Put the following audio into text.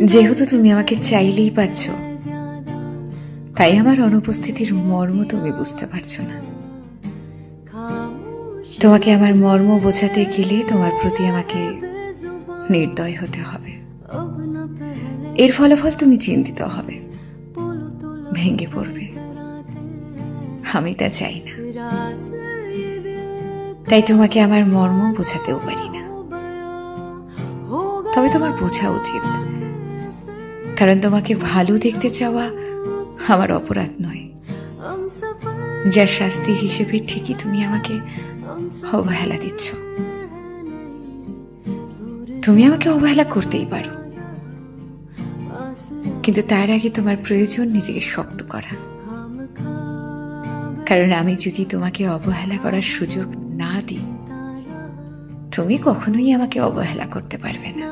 যেহেতু তুমি আমাকে চাইলেই পাচ্ছ তাই আমার অনুপস্থিতির মর্ম তুমি বুঝতে পারছ না। তোমাকে আমার মর্ম বোঝাতে গেলে তোমার প্রতি আমাকে নির্দয় হতে হবে। এর ফলাফল তুমি চিন্তিত হবে, ভেঙে পড়বে। আমি তা চাই না। তাই তোমাকে আমার মর্ম বোঝাতেও পারি না। তবে তোমার বোঝা উচিত কারণ তোমাকে ভালো দেখতে চাওয়া আমার অপরাধ নয়। যার শাস্তি হিসেবে ঠিকই তুমি আমাকে অবহেলা দিচ্ছ। তুমি আমাকে অবহেলা করতেই পারো। কিন্তু তার আগে তোমার প্রয়োজন নিজেকে শক্ত করা। কারণ আমি যদি তোমাকে অবহেলা করার সুযোগ না দিই, তুমি কখনোই আমাকে অবহেলা করতে পারবে না।